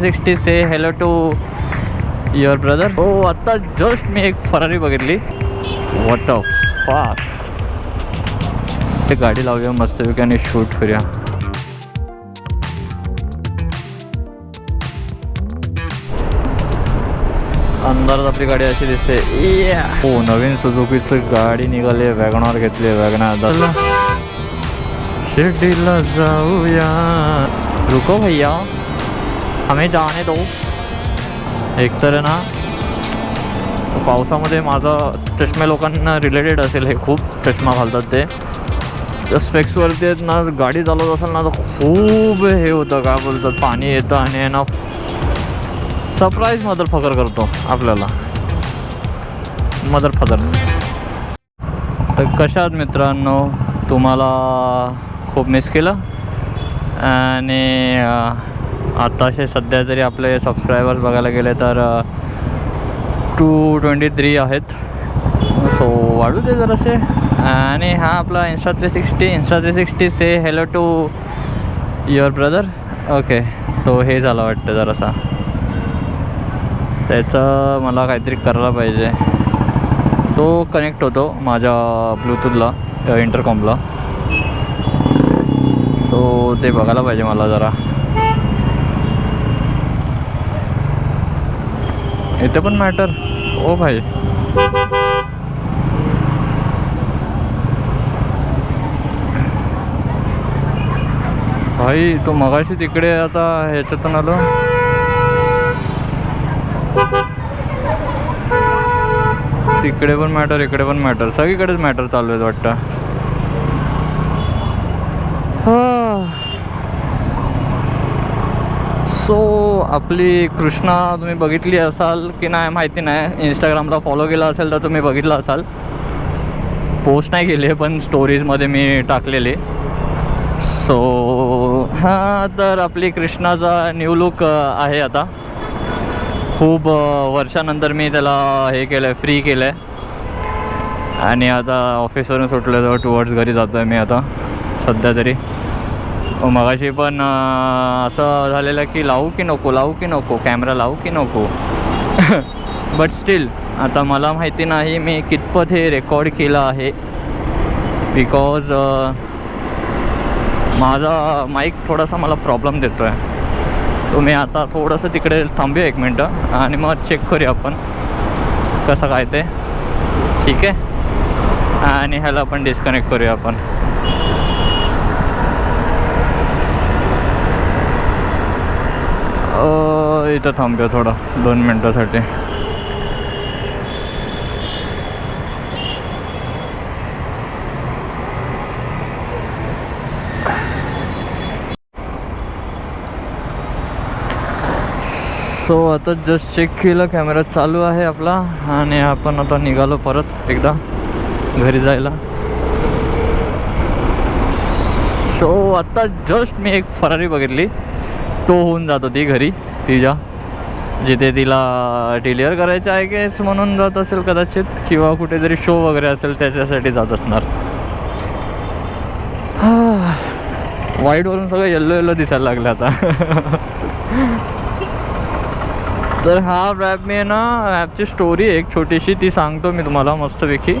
Sixty say hello to your brother हो आत्ता just मी एक फरारी बघितली. वॉट ऑफ फाक ते गाडी लावूया मस्तपैकी आणि शूट करूया. अंधारात आपली गाडी अशी दिसते. हो नवीन सुझुकीचं गाडी निघाली वॅगनॉर घेतली वॅगनॉर शिर्डीला जाऊया. रुको भैया. हमें जाने दो एकतर आहे ना पावसामध्ये माझा चष्मे लोकांना रिलेटेड असेल हे खूप चष्मा घालतात ते. त्या स्पेक्सवरती आहेत ना गाडी चालवत असेल ना तर खूप हे होतं काय बोलतात पाणी येतं आणि आहे ना सरप्राईज मदर फकर करतो आपल्याला. मदर फदर तर कशा मित्रांनो? तुम्हाला खूप मिस केलं. आणि आताशे सध्या तरी आपले सबस्क्रायबर्स बघायला गेले तर टू ट्वेंटी थ्री आहेत. सो वाढू दे जरासे. आणि हा आपला Insta three sixty Insta three sixty say hello to your brother okay तो हे झाला वाटतं जरासा. त्याचं मला काहीतरी करायला पाहिजे. तो कनेक्ट होतो माझ्या ब्लूटूथला इंटरकॉमला सो ते बघायला पाहिजे मला जरा. इथे पण मॅटर ओ भाई. भाई तो मगाशी तिकडे आता ह्याच्यातून आलो. तिकडे पण मॅटर इकडे पण मॅटर सगळीकडेच मॅटर चालू आहेत वाटतं सो आपली कृष्णा तुम्ही बघितली असाल की नाही माहिती नाही. इंस्टाग्रामला फॉलो केला असेल तर तुम्ही बघितलं असाल. पोस्ट नाही केली पण स्टोरीजमध्ये मी टाकलेली. सो हां तर आपली कृष्णाचा न्यू लुक आहे आता. खूप वर्षानंतर मी त्याला हे केलं आहे फ्री केलं आहे आणि आता ऑफिसवरून सुटलं तर टुवर्ड्स घरी जातो आहे मी आता सध्या तरी. मगाशी पण असं झालेलं की लावू की नको लावू की नको कॅमेरा लावू की नको. बट स्टील आता मला माहिती नाही मी कितपत हे रेकॉर्ड केलं आहे. बिकॉज माझा माईक थोडासा मला प्रॉब्लेम देतो आहे तो मी आता थोडंसं तिकडे थांबूया एक मिनटं आणि मग चेक करूया आपण. कसं काय ते. ठीक आहे? आणि ह्याला आपण डिस्कनेक्ट करूया आपण. इथं थांबूया थोडं दोन मिनटासाठी. सो आता जस्ट चेक केलं कॅमेरा चालू आहे आपला आणि आपण आता निघालो परत एकदा घरी जायला. सो आता जस्ट मी एक फरारी बघितली. तो होऊन जात होती घरी. तिच्या जिथे तिला डिलिव्हर करायचं आहे केस म्हणून जात असेल कदाचित किंवा कुठेतरी शो वगैरे असेल त्याच्यासाठी जात असणार. व्हाईटवरून सगळं येल्लो येल्लो दिसायला लागलं आता. तर हा रॅप मी ना ॲपची स्टोरी एक छोटीशी ती सांगतो मी तुम्हाला मस्तपैकी.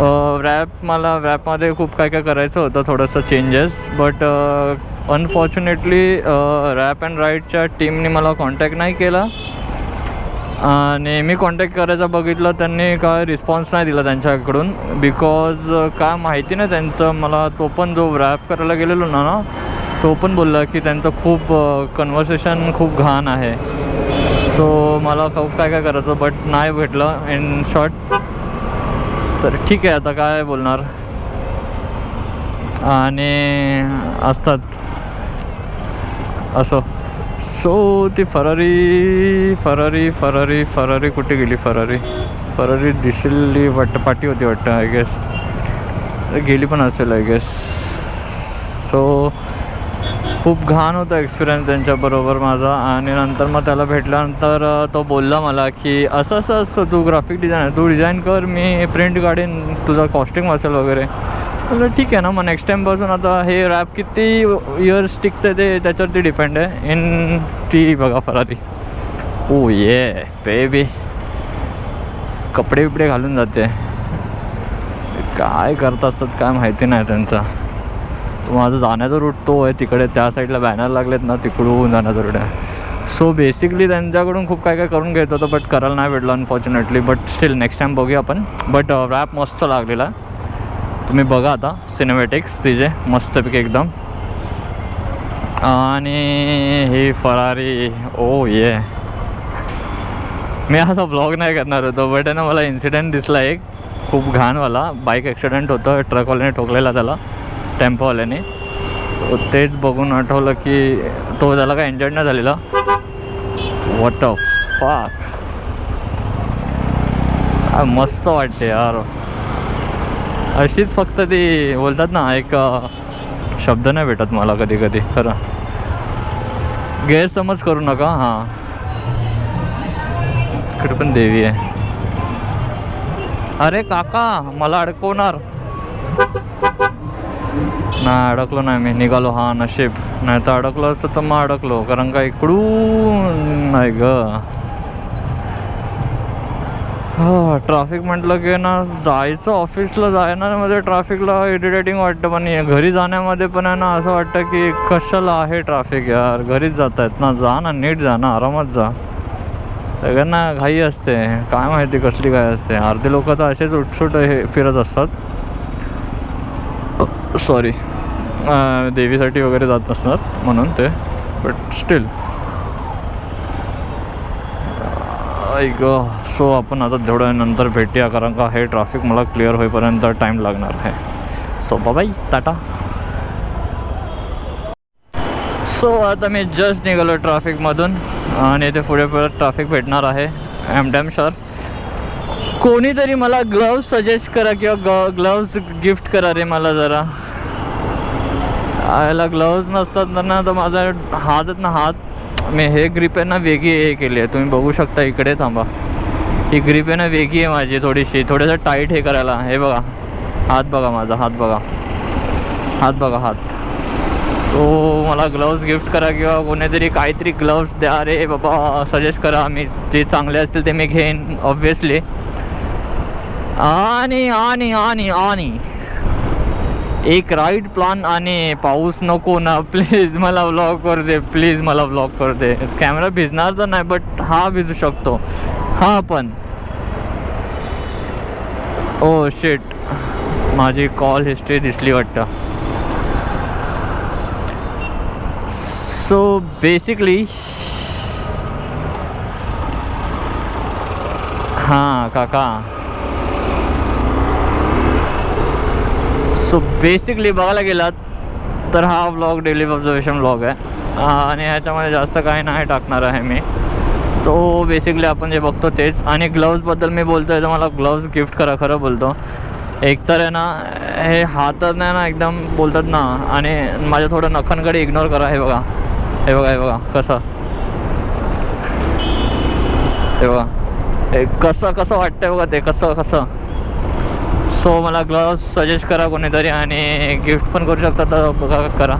रॅप मला रॅपमध्ये खूप काय काय करायचं होतं थोडंसं changes but unfortunately rap and राईटच्या टीमने मला कॉन्टॅक्ट नाही केला. आणि मी कॉन्टॅक्ट करायचा बघितलं त्यांनी काय रिस्पॉन्स नाही दिला त्यांच्याकडून. बिकॉज काय माहिती नाही त्यांचं. मला तो पण जो रॅप करायला गेलेलो ना ना तो पण बोलला की त्यांचं खूप कन्व्हर्सेशन खूप घाण आहे. सो मला खूप काय काय करायचं बट नाही भेटलं. इन शॉर्ट तर ठीक आहे आता काय बोलणार. आणि असतात. असं. सो ती फरारी फरारी फरारी फरारी कुठे गेली फरारी फरारी दिसली वाटतं पाठी होती वाटतं आय गेस गेली पण असेल आय गेस सो खूप घाण होता एक्सपिरियन्स त्यांच्याबरोबर माझा आणि नंतर मग त्याला भेटल्यानंतर तो बोलला मला की असं असं असं तू ग्राफिक डिझायनर तू डिझाईन कर मी प्रिंट काढीन तुझा कॉस्टिंग वाचेल वगैरे. म्हटलं ठीक आहे ना मग नेक्स्ट टाईमपासून आता हे रॅप किती इयर्स टिकतं ते त्याच्यावरती डिपेंड आहे. इन ती बघा फरारी ओ ये बेबी कपडे बिपडे घालून जाते. काय करत असतात काय माहिती नाही त्यांचा. तो माझा जाण्याचा रूट तो आहे. तिकडे त्या साईडला बॅनर लागलेत ना तिकडून जाण्याचा रूट आहे. सो बेसिकली त्यांच्याकडून खूप काय काय करून घ्यायचं होतं बट करायला नाही भेटलं unfortunately but still next time बघूया आपण. बट रॅप uh, मस्त लागलेला. तुम्ही बघा आता सिनेमॅटिक्स तिचे मस्तपैकी एकदम. आणि ही फरारी ओ ये मी आता ब्लॉग नाही करणार होतो बट आहे ना मला इन्सिडेंट दिसला एक. खूप घाणवाला बाईक ॲक्सिडेंट होतं ट्रकवाल्याने ठोकलेला त्याला. टेम्पोवाल्याने तेच बघून आठवलं की तो त्याला काय इंजर्ड नाही झालेला. वॉट ऑफ पाक मस्त वाटते यार. अशीच फक्त ती बोलतात ना एक शब्द नाही भेटत मला कधी कधी खरं. गैरसमज करू नका हां. इकडे पण देवी आहे. अरे काका मला अडकवणार. नाही अडकलो नाही मी निघालो हा नशीब. नाही तर अडकलो असतं तर मग अडकलो कारण का इकडून नाही ग. हा ट्रॅफिक म्हटलं की ना जायचं ऑफिसला जाण्यामध्ये ट्रॅफिकला इरिटेटिंग वाटतं पण घरी जाण्यामध्ये पण आहे ना असं वाटतं की कशाला आहे ट्रॅफिक यार? घरीच जात आहेत ना जा ना नीट जा ना आरामात जा. सगळ्यांना घाई असते. काय माहिती कसली काय असते. अर्धे लोक तर असेच उठसूट हे फिरत असतात. सॉरी देवीसाठी वगैरे जात असणार म्हणून ते. बट स्टील ऐक सो आपण आता थोड्या नंतर भेटूया कारण का हे ट्रॅफिक मला क्लिअर होईपर्यंत टाईम लागणार आहे. सो बाबाई टाटा सो आता मी जस्ट निघालो ट्रॅफिकमधून आणि इथे पुढे परत ट्रॅफिक भेटणार आहे आय एम डॅम शुअर कोणीतरी मला ग्लव्ज सजेस्ट करा किंवा ग ग्लव्ज गिफ्ट करा रे मला जरा. याला ग्लव्ज नसतात तर ना तर माझा हातच ना हात मी हे ग्रिप आहे ना वेगळी हे केली आहे. तुम्ही बघू शकता इकडे थांबा. ही ग्रिप आहे ना वेगळी आहे माझी थोडीशी. थोडंसं टाईट हे करायला. हे बघा. हात बघा माझा हात बघा. हात बघा हात. तो मला ग्लव्ज गिफ्ट करा किंवा कोणीतरी काहीतरी ग्लव्ज द्या. रे बाबा सजेस्ट करा. मी जे चांगले असतील ते मी घेईन ऑब्विसली आणि आणि आणि आणि. एक राईट प्लॅन आणि पाऊस नको ना प्लीज मला ब्लॉक करू दे प्लीज मला ब्लॉक करू दे. कॅमेरा भिजणार तर नाही बट हा भिजू शकतो. हा पण. Oh, ओ शेट माझी कॉल हिस्ट्री दिसली वाटतं. सो बेसिकली हां काका. सो बेसिकली बघायला गेलात तर हा व्लॉग डेली ऑब्झर्वेशन व्लॉग आहे. आणि ह्याच्यामध्ये जास्त काही नाही टाकणार आहे मी. सो बेसिकली आपण जे बघतो तेच. आणि ग्लव्जबद्दल मी बोलतो आहे तर मला ग्लव्ज गिफ्ट करा खरं बोलतो. एकतर आहे ना हे हातात नाही ना एकदम बोलतात ना आणि माझ्या थोडं नखांकडे इग्नोर करा. हे बघा. हे बघा हे बघा कसं? हे बघा. हे कसं कसं वाटतंय बघा ते कसं कसं? सो मला ग्लव्स सजेस्ट करा कोणीतरी आणि गिफ्ट पण करू शकता. तर बघा करा.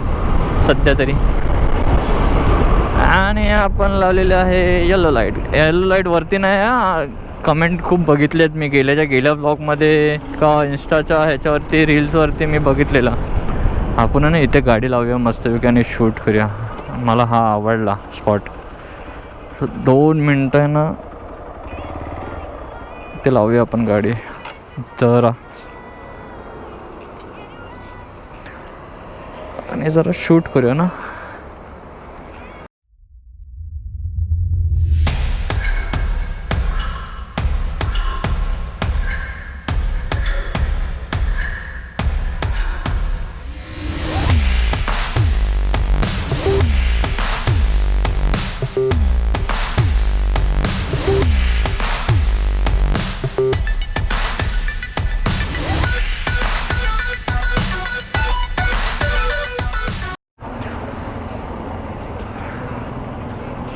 सध्या तरी. आणि आपण लावलेले आहे येलो लाइट येलो लाइट वरती नाही कमेंट खूप बघितलेत मी गेल्याच्या गेल्या ब्लॉगमध्ये का इन्स्टाच्या ह्याच्यावरती रील्सवरती मी बघितलेला. आपण ना इथे गाडी लावूया मस्तपैकी आणि शूट करूया. मला हा आवडला स्पॉट दोन मिनटं आहे ना. ते लावूया आपण गाडी. जरा. आणि जरा शूट करूया ना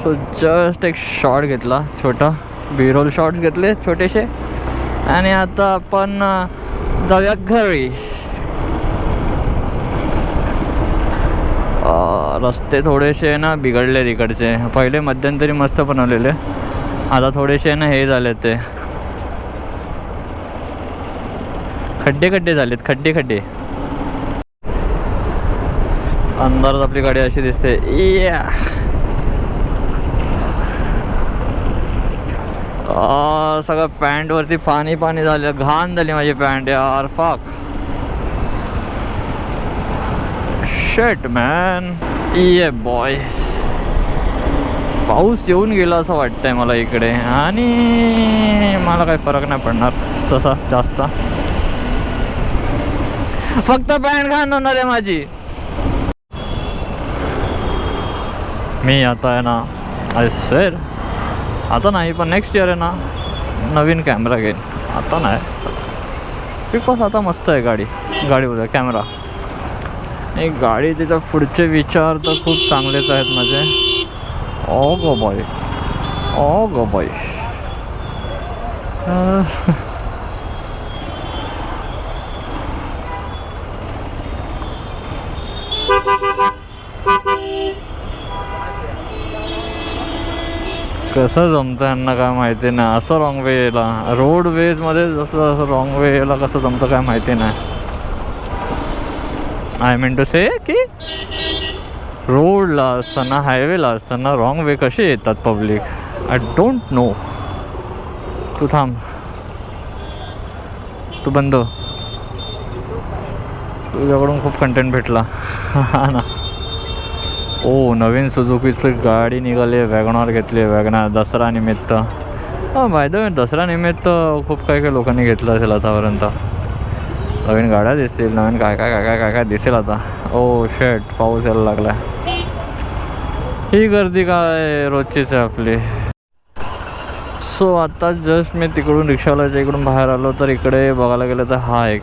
सो जस्ट एक शॉट घेतला छोटा. बिरोल शॉट्स घेतले छोटेसे. आणि आता आपण जाऊया घरी. रस्ते थोडेसे ना बिघडले तिकडचे. पहिले मध्यंतरी मस्त बनवलेले. आता थोडेसे ना हे झाले ते. खड्डे खड्डे झालेत खड्डे खड्डे. अंदाज आपली गाडी अशी दिसते. या सगळं पॅन्टवरती पाणी पाणी झालं. घाण झाली माझी पॅन्ट यार. फाक शेट मॅन ये बॉय पाऊस येऊन गेला असं मला इकडे. आणि मला काही फरक नाही पडणार तसा जास्त. फक्त पॅन्ट घाण होणार आहे माझी. मी आता आहे ना अरे सर आता नाही पण नेक्स्ट इयर आहे ना नवीन कॅमेरा घेईन. आता नाही. बिकॉज आता मस्त आहे गाडी गाडीबद्दल कॅमेरा आणि गाडी तिचा पुढचे विचार तर खूप चांगलेच आहेत माझे. ओ गो बॉय ओ गो बॉय कसं जमतं यांना काय माहिती नाही. असं रॉंग वेला रोड वेजमध्ये जसं असं रॉंग वेला कसं जमतं काय माहिती नाही. आय मीन टू से की रोडला असताना हायवेला असताना रॉंग वे कसे येतात पब्लिक आय डोंट नो तू थांब. तू बंद हो. तुझ्याकडून खूप कंटेंट भेटला. हा ना. ओ नवीन सुजुकीचं गाडी निघाली वॅगनार घेतली वॅगनार दसरा निमित्त. हां फायदा होईल दसरा निमित्त खूप काही काही लोकांनी घेतलं असेल आतापर्यंत. नवीन गाड्या दिसतील नवीन काय काय काय काय काय काय दिसेल आता. ओ शेट पाऊस यायला लागला ही गर्दी काय रोजचीच आहे आपली. सो आता जस्ट मी तिकडून रिक्षावाल्याच्या इकडून बाहेर आलो तर इकडे बघायला गेलं तर हा एक.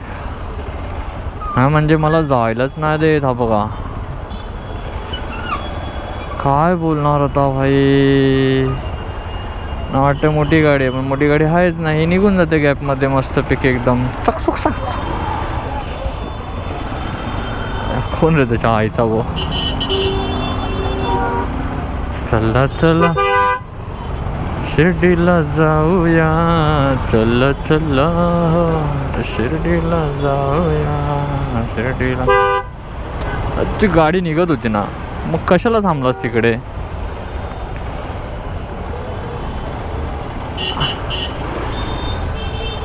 हा म्हणजे मला जायलाच नाही देत हा बघा. काय बोलणार होता भाई? ना वाटतं मोठी गाडी आहे पण मोठी गाडी आहेच नाही निघून जाते गॅपमध्ये मस्तपैकी एकदम. चकचक साक कोण रे त्याच्या आईचा वो चला चला. शिर्डीला जाऊया. चल चला. शिर्डीला जाऊया. शिर्डीला. ती गाडी निघत होती ना. मग कशाला थांबलास तिकडे?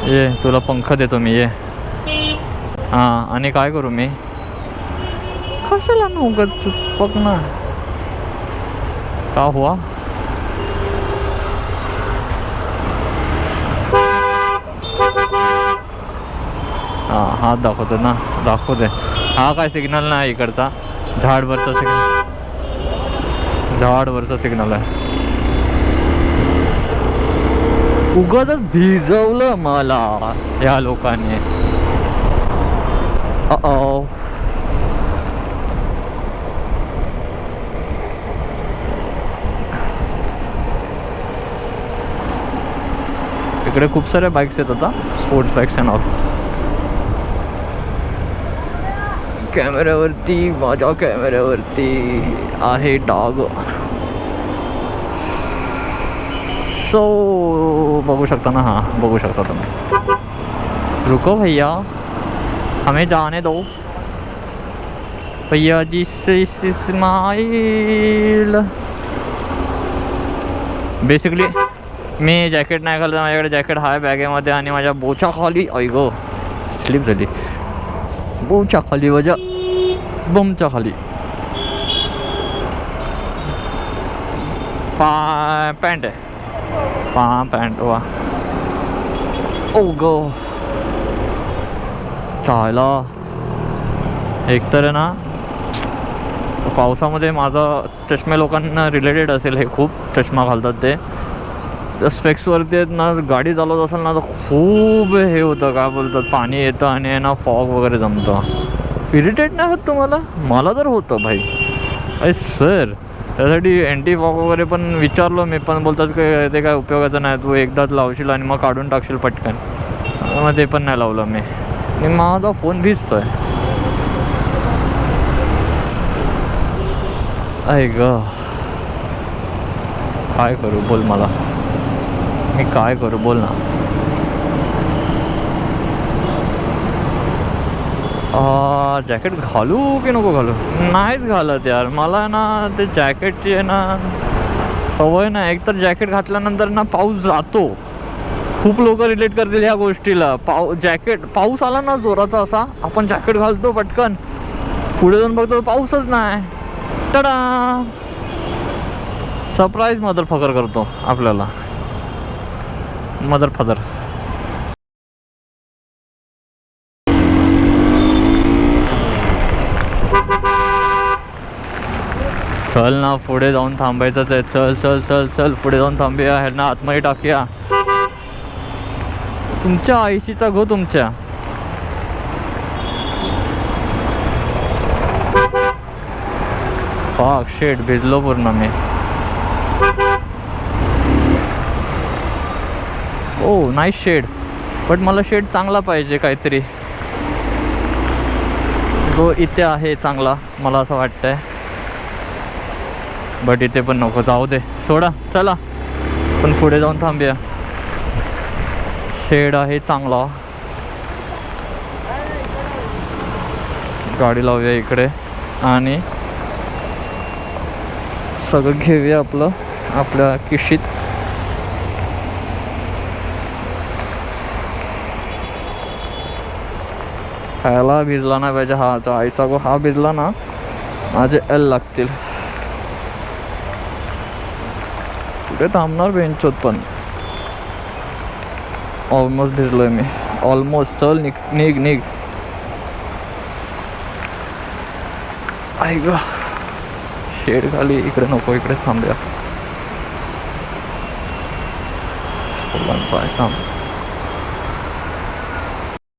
ये तुला पंख देतो मी ये. हां आणि काय करू मी? कशाला नव्हतं बघ ना. का हुआ? हां हात दाखवतो ना दाखवते. हा काय सिग्नल नाही इकडचा. झाडभरचा सिग्नल झाडवरचा सिग्नल आहे. उगाच भिजवलं मला या लोकांनी. इकडे खूप साऱ्या बाईक्स आहेत आता स्पोर्ट्स बाईक्स अँड ऑल कॅमेऱ्यावरती माझ्या कॅमेऱ्यावरती आहे डाग. सो बघू शकता ना, हाँ, बघू शकता तुम्ही. रुको भैया, हमें जाने दो. भैया जी से इस्माइल बेसिकली मी जॅकेट नाही घालत माझ्याकडे जॅकेट आहे बॅगेमध्ये आणि माझ्या बोच्या खाली ऐ गो. स्लिप झाली बोच्या खाली माझ्या बमच्या खाली पा पॅन्ट आहे पा पॅन्ट वा ओ गो चायला एकतर आहे ना पावसामध्ये माझा चष्मे लोकांना रिलेटेड असेल हे खूप चष्मा घालतात ते त्या स्पेक्सवरती आहेत ना गाडी चालवत असेल ना तर खूप हे होतं काय बोलतात पाणी येतं आणि आहे ना फॉग वगैरे जमतं इरिटेट नाही होत तुम्हाला? मला तर होतं भाई. अरे सर त्यासाठी अँटी फॉग वगैरे पण विचारलो मी पण बोलतात की ते काय उपयोगाचं नाही तू एकदाच लावशील आणि मग काढून टाकशील पटकन. मग ते पण नाही लावलं मी. आणि माझा फोन भिजतो आहे ऐ ग. काय करू बोल मला. मी काय करू बोल ना. जॅकेट घालू की नको घालू? नाहीच घालत यार. मला ना ते जॅकेटची आहे ना सवय नाही. एकतर जॅकेट घातल्यानंतर ना पाऊस जातो. खूप लोक रिलेट करतील ह्या गोष्टीला. पाऊ जॅकेट पाऊस आला ना जोराचा असा आपण जॅकेट घालतो पटकन. पुढे जाऊन बघतो पाऊसच नाही. टडा सरप्राईज मदर फकर करतो आपल्याला. मदर फदर चल ना पुढे जाऊन थांबायचंच आहे चल चल चल चल पुढे जाऊन थांबूया. ह्यांना आतमध्ये टाकूया. तुमच्या आईशीचा गो तुमच्या. फाक शेट भिजलो पूर्ण मी. ओ नाही शेड बट मला शेड चांगला पाहिजे काहीतरी. जो इथे आहे चांगला मला असं वाटतंय. बट इथे पण नको जाऊ दे. सोडा चला. पण पुढे जाऊन थांबूया. शेड आहे चांगला. गाडी लावूया इकडे. आणि सगळं घेऊया आपलं आपल्या किशीत. खायला भिजला ना पाहिजे हा आईचा गो हा भिजला ना माझे एल लागतील. कुठे थांबणार बेंचोत पण ऑलमोस्ट भिजलोय मी ऑलमोस्ट चल निघ निघ निघ आई ग शेड खाली इकडे नको इकडेच थांबूया पाय थांब